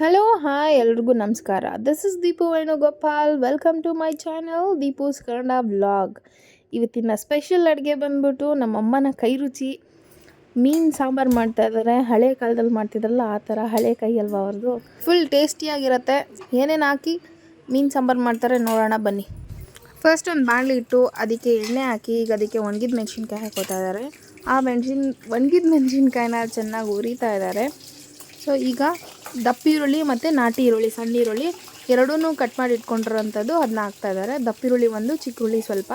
Hello hi ಎಲ್ರಿಗೂ ನಮಸ್ಕಾರ. This is Deepu Venugopal welcome to my channel Deepu's Kannada vlog ಇವತ್ತಿನ special ಅಡುಗೆ ಬಂದ್ಬಿಟ್ಟು ನಮ್ಮಮ್ಮನ ಕೈ ರುಚಿ. ಮೀನು ಸಾಂಬಾರು ಮಾಡ್ತಾ ಇದ್ದಾರೆ ಹಳೆ ಕಾಲದಲ್ಲಿ ಮಾಡ್ತಿದ್ರಲ್ಲ, ಆ ಥರ ಹಳೆ ಕೈ ಅಲ್ವಾ ಅವ್ರದ್ದು? ಫುಲ್ ಟೇಸ್ಟಿಯಾಗಿರುತ್ತೆ ಏನೇನು ಹಾಕಿ ಮೀನು ಸಾಂಬಾರು ಮಾಡ್ತಾರೆ ನೋಡೋಣ, ಬನ್ನಿ. ಫಸ್ಟ್ ಒಂದು ಬಾಣಲಿ ಇಟ್ಟು ಅದಕ್ಕೆ ಎಣ್ಣೆ ಹಾಕಿ ಈಗ ಅದಕ್ಕೆ ಒಣಗಿದ ಮೆಣಸಿನ್ಕಾಯಿ ಹಾಕೋತಾ ಇದ್ದಾರೆ ಆ ಮೆಣಸಿನ, ಒಣಗಿದ ಮೆಣಸಿನ್ಕಾಯಿನ ಚೆನ್ನಾಗಿ ಉರಿತಾ ಇದ್ದಾರೆ ಸೊ ಈಗ ದಪ್ಪ ಈರುಳ್ಳಿ ಮತ್ತು ನಾಟಿ ಈರುಳ್ಳಿ, ಸಣ್ಣ ಈರುಳ್ಳಿ ಎರಡೂ ಕಟ್ ಮಾಡಿ ಇಟ್ಕೊಂಡಿರೋಂಥದ್ದು ಅದನ್ನ ಹಾಕ್ತಾ ಇದ್ದಾರೆ ದಪ್ಪ ಈರುಳ್ಳಿ ಒಂದು, ಚಿಕ್ಕ ಸ್ವಲ್ಪ.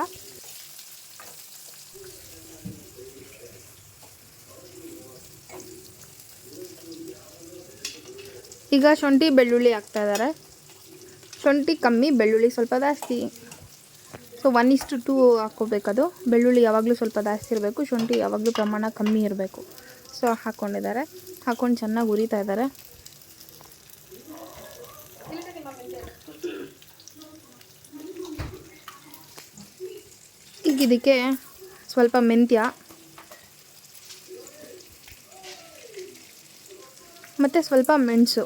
ಈಗ ಶುಂಠಿ, ಬೆಳ್ಳುಳ್ಳಿ ಹಾಕ್ತಾ ಇದ್ದಾರೆ ಶುಂಠಿ ಕಮ್ಮಿ, ಬೆಳ್ಳುಳ್ಳಿ ಸ್ವಲ್ಪ ಜಾಸ್ತಿ. ಸೊ ಒನ್ ಇಷ್ಟು ಟೂ ಹಾಕ್ಕೋಬೇಕದು ಬೆಳ್ಳುಳ್ಳಿ ಯಾವಾಗಲೂ ಸ್ವಲ್ಪ ಜಾಸ್ತಿ ಇರಬೇಕು. ಶುಂಠಿ ಯಾವಾಗಲೂ ಪ್ರಮಾಣ ಕಮ್ಮಿ ಇರಬೇಕು. ಸೊ ಹಾಕ್ಕೊಂಡಿದ್ದಾರೆ. ಹಾಕ್ಕೊಂಡು ಚೆನ್ನಾಗಿ ಉರಿತಾ ಇದ್ದಾರೆ. ಇದಕ್ಕೆ ಸ್ವಲ್ಪ ಮೆಂತ್ಯ. ಮತ್ತು ಸ್ವಲ್ಪ ಮೆಣಸು.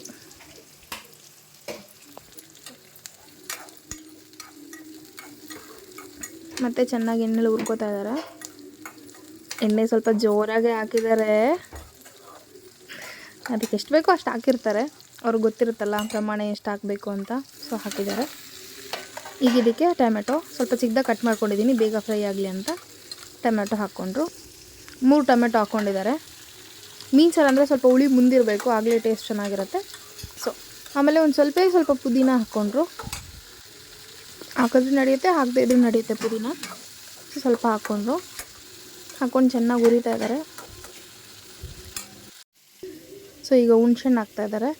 ಮತ್ತು ಚೆನ್ನಾಗಿ ಎಣ್ಣೆಲಿ ಹುರ್ಕೋತಾ ಇದ್ದಾರೆ ಎಣ್ಣೆ ಸ್ವಲ್ಪ ಜೋರಾಗೆ ಹಾಕಿದ್ದಾರೆ ಅದಕ್ಕೆ ಎಷ್ಟು ಬೇಕೋ ಅಷ್ಟು ಹಾಕಿರ್ತಾರೆ. ಅವ್ರಿಗೆ ಗೊತ್ತಿರುತ್ತಲ್ಲ ಪ್ರಮಾಣ ಎಷ್ಟು ಹಾಕಬೇಕು ಅಂತ. ಸೊ ಹಾಕಿದ್ದಾರೆ. ಈಗ ಇದಕ್ಕೆ ಟೊಮೆಟೊ ಸ್ವಲ್ಪ ಚಿಕ್ಕದಾಗಿ ಕಟ್ ಮಾಡ್ಕೊಂಡಿದ್ದೀನಿ, ಬೇಗ ಫ್ರೈ ಆಗಲಿ ಅಂತ. ಟೊಮೆಟೊ ಹಾಕ್ಕೊಂಡ್ರು. ಮೂರು ಟೊಮೆಟೊ ಹಾಕ್ಕೊಂಡಿದ್ದಾರೆ. ಮೀನು ಸಾರು ಅಂದರೆ ಸ್ವಲ್ಪ ಹುಳಿ ಮುಂದಿರಬೇಕು, ಆಗಲೇ ಟೇಸ್ಟ್ ಚೆನ್ನಾಗಿರುತ್ತೆ. ಸೊ ಆಮೇಲೆ ಒಂದು ಸ್ವಲ್ಪ ಸ್ವಲ್ಪ ಪುದೀನ ಹಾಕ್ಕೊಂಡ್ರು. ಹಾಕಿದ್ರೆ ನಡೆಯುತ್ತೆ, ಹಾಕದೇ ಇದ್ರೂ ನಡೆಯುತ್ತೆ ಪುದೀನ. ಸ್ವಲ್ಪ ಹಾಕ್ಕೊಂಡ್ರು. ಹಾಕ್ಕೊಂಡು ಚೆನ್ನಾಗಿ ಉರಿತಾ ಇದ್ದಾರೆ. ಸೊ ಈಗ ಹುಣ್ಸೆಣ್ಣು ಹಾಕ್ತಾ ಇದ್ದಾರೆ.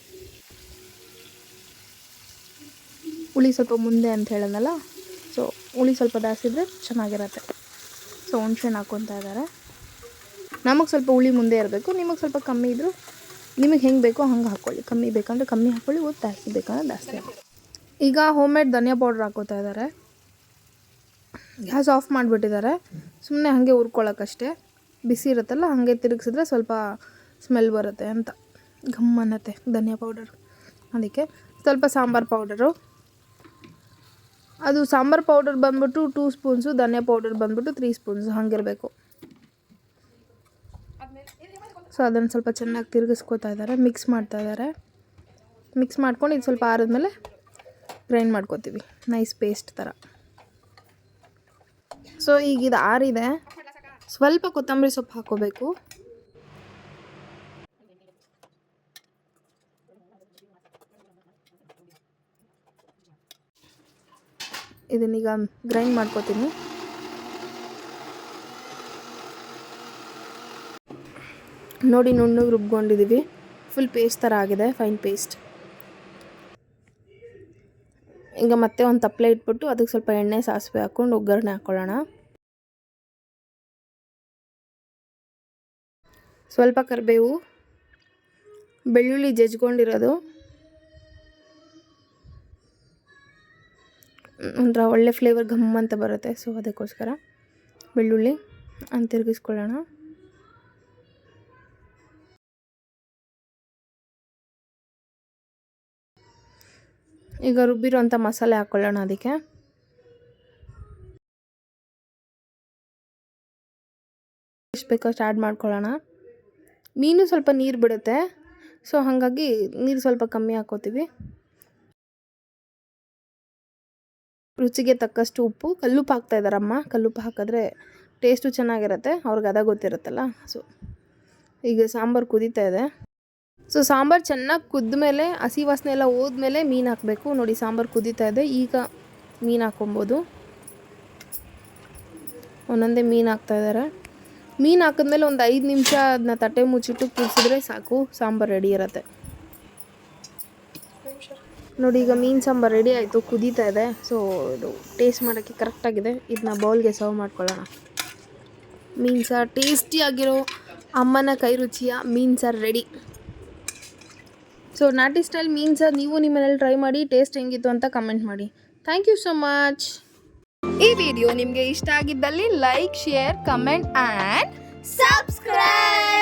ಹುಳಿ ಸ್ವಲ್ಪ ಮುಂದೆ ಅಂತ ಹೇಳಿದ್ನಲ್ಲ ಸೊ ಹುಳಿ ಸ್ವಲ್ಪ ಜಾಸ್ತಿ ಇದ್ದರೆ ಚೆನ್ನಾಗಿರತ್ತೆ. ಸೊ ಹುಣ್ಸೆಹಣ್ಣು ಹಾಕ್ಕೊತಾ ಇದ್ದಾರೆ ನಮಗೆ ಸ್ವಲ್ಪ ಹುಳಿ ಮುಂದೆ ಇರಬೇಕು, ನಿಮಗೆ ಸ್ವಲ್ಪ ಕಮ್ಮಿ ಇದ್ದರೂ ನಿಮಗೆ ಹೆಂಗೆ ಬೇಕೋ ಹಂಗೆ ಹಾಕ್ಕೊಳ್ಳಿ ಕಮ್ಮಿ ಬೇಕಂದ್ರೆ ಕಮ್ಮಿ ಹಾಕ್ಕೊಳ್ಳಿ ಉಪ್ಪು ಜಾಸ್ತಿ ಬೇಕಂದ್ರೆ ಜಾಸ್ತಿ ಈಗ ಹೋಮ್ ಮೇಡ್ ಧನಿಯಾ ಪೌಡ್ರ್ ಹಾಕೋತಾ ಇದ್ದಾರೆ ಗ್ಯಾಸ್ ಆಫ್ ಮಾಡಿಬಿಟ್ಟಿದ್ದಾರೆ. ಸುಮ್ಮನೆ ಹಾಗೆ ಉರ್ಕೊಳ್ಳೋಕ್ಕಷ್ಟೇ ಬಿಸಿ ಇರುತ್ತಲ್ಲ, ಹಾಗೆ ತಿರುಗಿಸಿದ್ರೆ ಸ್ವಲ್ಪ ಸ್ಮೆಲ್ ಬರುತ್ತೆ ಅಂತ. ಘಮ್ ಅನ್ನತ್ತೆ ಧನಿಯಾ ಪೌಡರ್ ಅದಕ್ಕೆ ಸ್ವಲ್ಪ ಸಾಂಬಾರು ಪೌಡರು ಅದು ಸಾಂಬಾರು ಪೌಡರ್ ಬಂದ್ಬಿಟ್ಟು ಟೂ ಸ್ಪೂನ್ಸು, ಧನಿಯಾ ಪೌಡರ್ ಬಂದ್ಬಿಟ್ಟು ತ್ರೀ ಸ್ಪೂನ್ಸು, ಹಂಗಿರಬೇಕು. ಸೊ ಅದನ್ನು ಸ್ವಲ್ಪ ಚೆನ್ನಾಗಿ ತಿರುಗಿಸ್ಕೊತಾ ಇದ್ದಾರೆ ಮಿಕ್ಸ್ ಮಾಡ್ತಾ ಇದ್ದಾರೆ. ಮಿಕ್ಸ್ ಮಾಡ್ಕೊಂಡು ಇದು ಸ್ವಲ್ಪ ಆರಿದ್ಮೇಲೆ ಗ್ರೈಂಡ್ ಮಾಡ್ಕೋತೀವಿ ನೈಸ್ ಪೇಸ್ಟ್ ಥರ ಸೊ ಈಗ ಇದು ಆರಿದೆ. ಸ್ವಲ್ಪ ಕೊತ್ತಂಬರಿ ಸೊಪ್ಪು ಹಾಕೋಬೇಕು. ಇದನ್ನೀಗ ಗ್ರೈಂಡ್ ಮಾಡ್ಕೋತೀನಿ. ನೋಡಿ ನುಣ್ಣಗೆ ರುಬ್ಕೊಂಡಿದ್ದೀವಿ ಫುಲ್ ಪೇಸ್ಟ್ ಥರ ಆಗಿದೆ ಫೈನ್ ಪೇಸ್ಟ್ ಈಗ ಮತ್ತೆ ಒಂದು ತಪ್ಪಲೆ ಇಟ್ಬಿಟ್ಟು ಅದಕ್ಕೆ ಸ್ವಲ್ಪ ಎಣ್ಣೆ ಸಾಸಿವೆ ಹಾಕ್ಕೊಂಡು ಒಗ್ಗರಣೆ ಹಾಕ್ಕೊಳ್ಳೋಣ ಸ್ವಲ್ಪ ಕರಿಬೇವು, ಬೆಳ್ಳುಳ್ಳಿ ಜಜ್ಕೊಂಡಿರೋದು. ಒಂಥರ ಒಳ್ಳೆ ಫ್ಲೇವರ್ ಘಮ್ ಅಂತ ಬರುತ್ತೆ. ಸೊ ಅದಕ್ಕೋಸ್ಕರ ಬೆಳ್ಳುಳ್ಳಿ ಅಂತ ತಿರುಗಿಸ್ಕೊಳ್ಳೋಣ. ಈಗ ರುಬ್ಬಿರೋಂಥ ಮಸಾಲೆ ಹಾಕ್ಕೊಳ್ಳೋಣ ಅದಕ್ಕೆ. ಎಷ್ಟು ಬೇಕೋ ಅಷ್ಟು ಆ್ಯಡ್ ಮಾಡ್ಕೊಳ್ಳೋಣ. ಮೀನು ಸ್ವಲ್ಪ ನೀರು ಬಿಡುತ್ತೆ. ಸೊ ಹಾಗಾಗಿ ನೀರು ಸ್ವಲ್ಪ ಕಮ್ಮಿ ಹಾಕೋತೀವಿ. ರುಚಿಗೆ ತಕ್ಕಷ್ಟು ಉಪ್ಪು. ಕಲ್ಲುಪ್ಪು ಹಾಕ್ತಾ ಇದ್ದಾರಮ್ಮ ಕಲ್ಲುಪ್ಪು ಹಾಕಿದ್ರೆ ಟೇಸ್ಟು ಚೆನ್ನಾಗಿರುತ್ತೆ. ಅವ್ರಿಗೆ ಅದ ಗೊತ್ತಿರುತ್ತಲ್ಲ. ಸೊ ಈಗ ಸಾಂಬಾರು ಕುದೀತಾ ಇದೆ. ಸೊ ಸಾಂಬಾರು ಚೆನ್ನಾಗಿ ಕುದ್ದ ಮೇಲೆ ಹಸಿ ವಾಸನೆ ಎಲ್ಲ ಹೋದ್ಮೇಲೆ ಮೀನು ಹಾಕಬೇಕು. ನೋಡಿ, ಸಾಂಬಾರು ಕುದೀತಾ ಇದೆ. ಈಗ ಮೀನು ಹಾಕೊಬೋದು ಒಂದೊಂದೇ ಮೀನು ಹಾಕ್ತಾ ಇದ್ದಾರೆ. ಮೀನು ಹಾಕಿದ್ಮೇಲೆ ಒಂದು ಐದು ನಿಮಿಷ ಅದನ್ನ ತಟ್ಟೆ ಮುಚ್ಚಿಟ್ಟು ಕುದಿಸಿದ್ರೆ ಸಾಕು. ಸಾಂಬಾರು ರೆಡಿ ಇರುತ್ತೆ. ನೋಡಿ, ಈಗ ಮೀನು ಸಾಂಬಾರು ರೆಡಿ ಆಯಿತು, ಕುದೀತಾ ಇದೆ. ಸೊ ಇದು ಟೇಸ್ಟ್ ಮಾಡೋಕ್ಕೆ ಕರೆಕ್ಟಾಗಿದೆ ಇದನ್ನ ಬೌಲ್ಗೆ ಸರ್ವ್ ಮಾಡ್ಕೊಳ್ಳೋಣ. ಮೀನು ಸಾರು ಟೇಸ್ಟಿಯಾಗಿರೋ ಅಮ್ಮನ ಕೈ ರುಚಿಯ ಮೀನು ಸಾರು ರೆಡಿ ಸೊ ನಾಟಿ ಸ್ಟೈಲ್ ಮೀನು ಸಾರು ನೀವು ನಿಮ್ಮ ಮನೇಲಿ ಟ್ರೈ ಮಾಡಿ ಟೇಸ್ಟ್ ಹೆಂಗಿತ್ತು ಅಂತ ಕಮೆಂಟ್ ಮಾಡಿ. ಥ್ಯಾಂಕ್ ಯು ಸೋ ಮಚ್ ಈ ವಿಡಿಯೋ ನಿಮಗೆ ಇಷ್ಟ ಆಗಿದ್ದಲ್ಲಿ like share comment and Subscribe!